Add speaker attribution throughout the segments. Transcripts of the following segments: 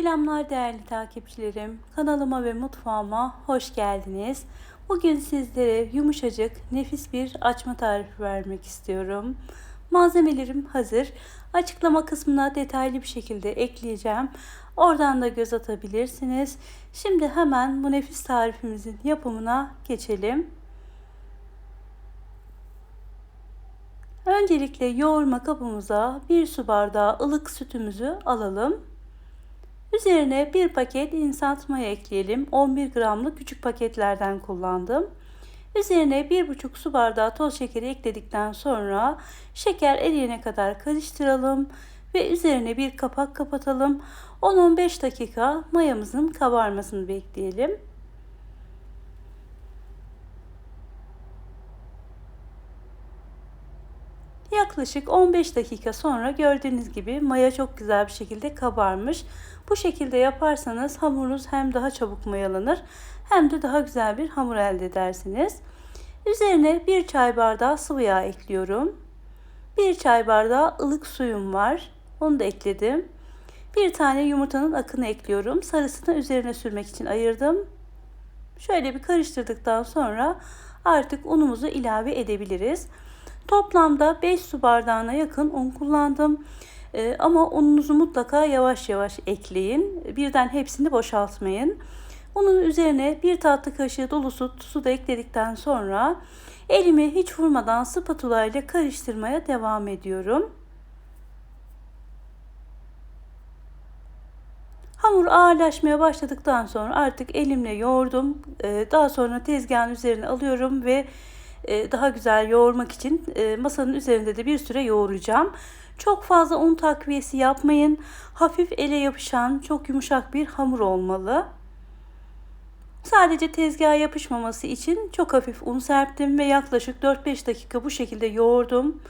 Speaker 1: Selamlar değerli takipçilerim. Kanalıma ve mutfağıma hoş geldiniz. Bugün sizlere yumuşacık, nefis bir açma tarifi vermek istiyorum. Malzemelerim hazır. Açıklama kısmına detaylı bir şekilde ekleyeceğim. Oradan da göz atabilirsiniz. Şimdi hemen bu nefis tarifimizin yapımına geçelim. Öncelikle yoğurma kabımıza bir su bardağı ılık sütümüzü alalım. Üzerine bir paket instant maya ekleyelim. 11 gramlık küçük paketlerden kullandım. Üzerine 1,5 su bardağı toz şekeri ekledikten sonra şeker eriyene kadar karıştıralım ve üzerine bir kapak kapatalım. 10-15 dakika mayamızın kabarmasını bekleyelim. Yaklaşık 15 dakika sonra gördüğünüz gibi maya çok güzel bir şekilde kabarmış. Bu şekilde yaparsanız hamurunuz hem daha çabuk mayalanır hem de daha güzel bir hamur elde edersiniz. Üzerine bir çay bardağı sıvı yağ ekliyorum. Bir çay bardağı ılık suyum var. Onu da ekledim. Bir tane yumurtanın akını ekliyorum. Sarısını üzerine sürmek için ayırdım. Şöyle bir karıştırdıktan sonra artık unumuzu ilave edebiliriz. Toplamda 5 su bardağına yakın un kullandım. Ee, ama ununuzu mutlaka yavaş yavaş ekleyin. Birden hepsini boşaltmayın. Unun üzerine bir tatlı kaşığı dolusu tuzu da ekledikten sonra elimi hiç vurmadan spatula ile karıştırmaya devam ediyorum. Hamur ağırlaşmaya başladıktan sonra artık elimle yoğurdum. Ee, daha sonra tezgahın üzerine alıyorum ve e, daha güzel yoğurmak için e, masanın üzerinde de bir süre yoğuracağım. Çok fazla un takviyesi yapmayın. Hafif ele yapışan çok yumuşak bir hamur olmalı. Sadece tezgaha yapışmaması için çok hafif un serptim ve yaklaşık 4-5 dakika bu şekilde yoğurdum.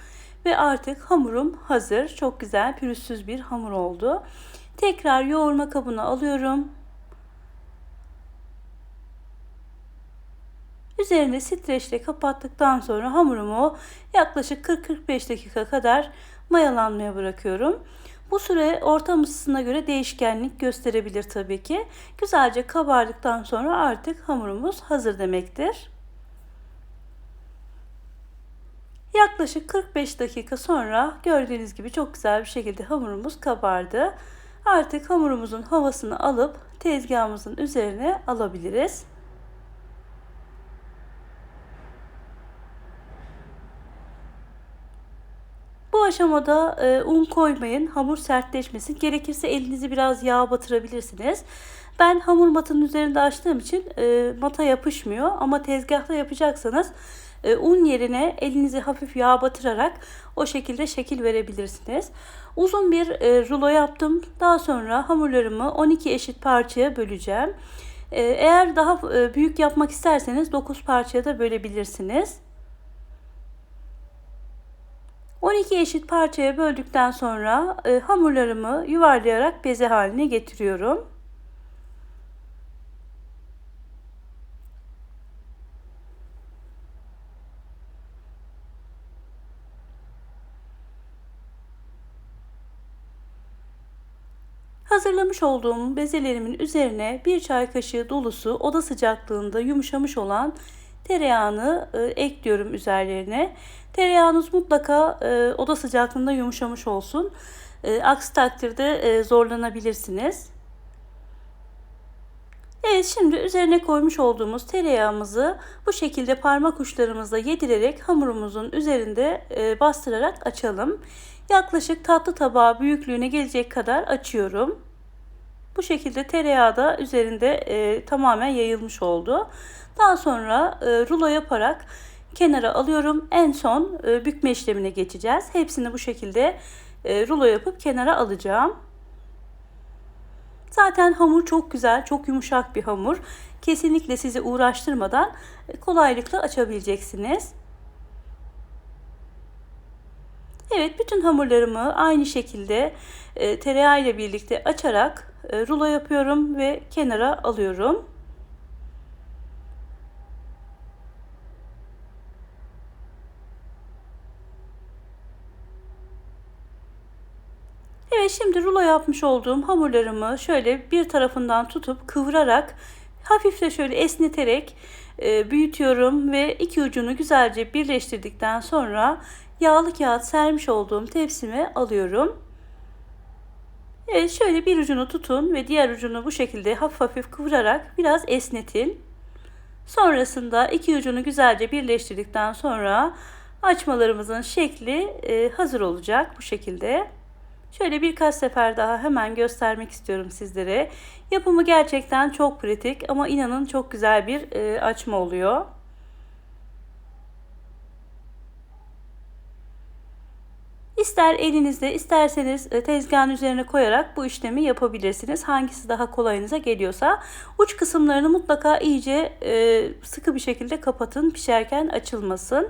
Speaker 1: Ve artık hamurum hazır. Çok güzel pürüzsüz bir hamur oldu. Tekrar yoğurma kabına alıyorum. Üzerine streçle kapattıktan sonra hamurumu yaklaşık 40-45 dakika kadar mayalanmaya bırakıyorum. Bu süre ortam ısısına göre değişkenlik gösterebilir tabii ki. Güzelce kabardıktan sonra artık hamurumuz hazır demektir. Yaklaşık 45 dakika sonra gördüğünüz gibi çok güzel bir şekilde hamurumuz kabardı. Artık hamurumuzun havasını alıp tezgahımızın üzerine alabiliriz. Bu aşamada e, un koymayın. Hamur sertleşmesin. Gerekirse elinizi biraz yağ batırabilirsiniz. Ben hamur matının üzerinde açtığım için e, mata yapışmıyor. Ama tezgahta yapacaksanız e, un yerine elinizi hafif yağ batırarak o şekilde şekil verebilirsiniz. Uzun bir e, rulo yaptım. Daha sonra hamurlarımı 12 eşit parçaya böleceğim. E, eğer daha e, büyük yapmak isterseniz 9 parçaya da bölebilirsiniz. 12 eşit parçaya böldükten sonra e, hamurlarımı yuvarlayarak beze haline getiriyorum. Hazırlamış olduğum bezelerimin üzerine bir çay kaşığı dolusu oda sıcaklığında yumuşamış olan tereyağını e, ekliyorum üzerlerine. Tereyağınız mutlaka e, oda sıcaklığında yumuşamış olsun. E, aksi takdirde e, zorlanabilirsiniz. Evet şimdi üzerine koymuş olduğumuz tereyağımızı bu şekilde parmak uçlarımızla yedirerek hamurumuzun üzerinde e, bastırarak açalım. Yaklaşık tatlı tabağı büyüklüğüne gelecek kadar açıyorum. Bu şekilde tereyağı da üzerinde e, tamamen yayılmış oldu. Daha sonra e, rulo yaparak kenara alıyorum. En son e, bükme işlemine geçeceğiz. Hepsini bu şekilde e, rulo yapıp kenara alacağım. Zaten hamur çok güzel, çok yumuşak bir hamur. Kesinlikle sizi uğraştırmadan e, kolaylıkla açabileceksiniz. Evet, bütün hamurlarımı aynı şekilde e, tereyağı birlikte açarak e, rulo yapıyorum ve kenara alıyorum. Şimdi rulo yapmış olduğum hamurlarımı şöyle bir tarafından tutup kıvırarak hafif de şöyle esneterek e, büyütüyorum ve iki ucunu güzelce birleştirdikten sonra yağlı kağıt sermiş olduğum tepsime alıyorum. Evet şöyle bir ucunu tutun ve diğer ucunu bu şekilde hafif hafif kıvırarak biraz esnetin. Sonrasında iki ucunu güzelce birleştirdikten sonra açmalarımızın şekli e, hazır olacak bu şekilde. Şöyle birkaç sefer daha hemen göstermek istiyorum sizlere. Yapımı gerçekten çok pratik ama inanın çok güzel bir e, açma oluyor. İster elinizde isterseniz e, tezgahın üzerine koyarak bu işlemi yapabilirsiniz. Hangisi daha kolayınıza geliyorsa. Uç kısımlarını mutlaka iyice e, sıkı bir şekilde kapatın pişerken açılmasın.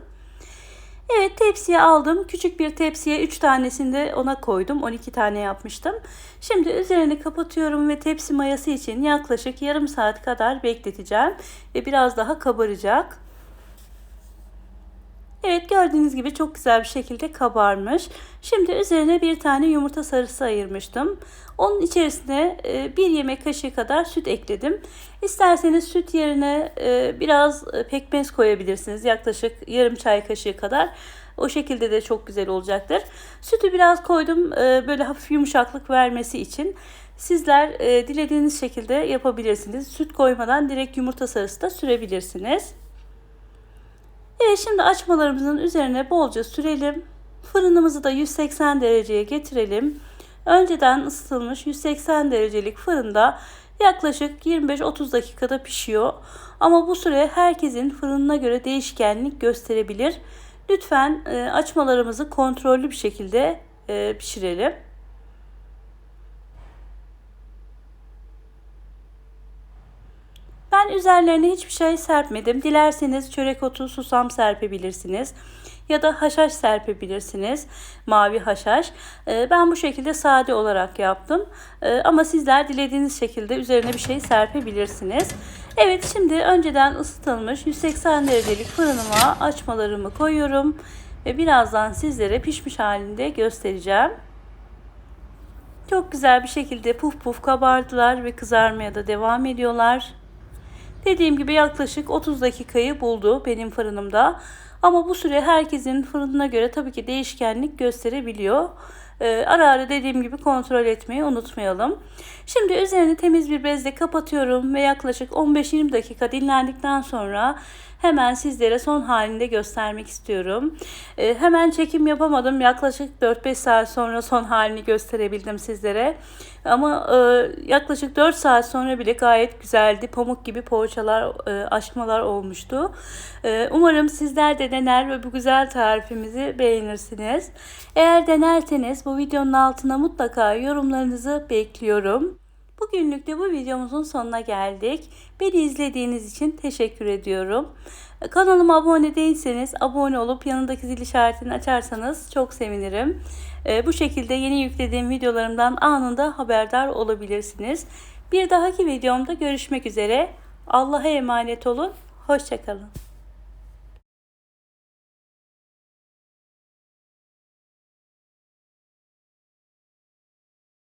Speaker 1: Evet tepsiye aldım. Küçük bir tepsiye 3 tanesini de ona koydum. 12 tane yapmıştım. Şimdi üzerini kapatıyorum ve tepsi mayası için yaklaşık yarım saat kadar bekleteceğim. Ve biraz daha kabaracak. Evet gördüğünüz gibi çok güzel bir şekilde kabarmış. Şimdi üzerine bir tane yumurta sarısı ayırmıştım. Onun içerisine e, bir yemek kaşığı kadar süt ekledim. İsterseniz süt yerine e, biraz e, pekmez koyabilirsiniz. Yaklaşık yarım çay kaşığı kadar. O şekilde de çok güzel olacaktır. Sütü biraz koydum böyle hafif yumuşaklık vermesi için. Sizler dilediğiniz şekilde yapabilirsiniz. Süt koymadan direkt yumurta sarısı da sürebilirsiniz. Evet şimdi açmalarımızın üzerine bolca sürelim. Fırınımızı da 180 dereceye getirelim. Önceden ısıtılmış 180 derecelik fırında yaklaşık 25-30 dakikada pişiyor. Ama bu süre herkesin fırınına göre değişkenlik gösterebilir. Lütfen e, açmalarımızı kontrollü bir şekilde e, pişirelim. Ben üzerlerine hiçbir şey serpmedim. Dilerseniz çörek otu, susam serpebilirsiniz. Ya da haşhaş serpebilirsiniz. Mavi haşhaş. Ee, ben bu şekilde sade olarak yaptım. Ee, ama sizler dilediğiniz şekilde üzerine bir şey serpebilirsiniz. Evet şimdi önceden ısıtılmış 180 derecelik fırınıma açmalarımı koyuyorum. Ve birazdan sizlere pişmiş halinde göstereceğim. Çok güzel bir şekilde puf puf kabardılar ve kızarmaya da devam ediyorlar. Dediğim gibi yaklaşık 30 dakikayı buldu benim fırınımda. Ama bu süre herkesin fırınına göre tabii ki değişkenlik gösterebiliyor. Ee, ara ara dediğim gibi kontrol etmeyi unutmayalım. Şimdi üzerini temiz bir bezle kapatıyorum ve yaklaşık 15-20 dakika dinlendikten sonra hemen sizlere son halinde göstermek istiyorum. Ee, hemen çekim yapamadım. Yaklaşık 4-5 saat sonra son halini gösterebildim sizlere. Ama e, yaklaşık 4 saat sonra bile gayet güzeldi. Pamuk gibi poğaçalar, e, aşmalar olmuştu. E, umarım sizler de dener ve bu güzel tarifimizi beğenirsiniz. Eğer denerseniz bu videonun altına mutlaka yorumlarınızı bekliyorum. Bugünlük de bu videomuzun sonuna geldik. Beni izlediğiniz için teşekkür ediyorum. Kanalıma abone değilseniz abone olup yanındaki zil işaretini açarsanız çok sevinirim. Ee, bu şekilde yeni yüklediğim videolarımdan anında haberdar olabilirsiniz. Bir dahaki videomda görüşmek üzere. Allah'a emanet olun. Hoşçakalın.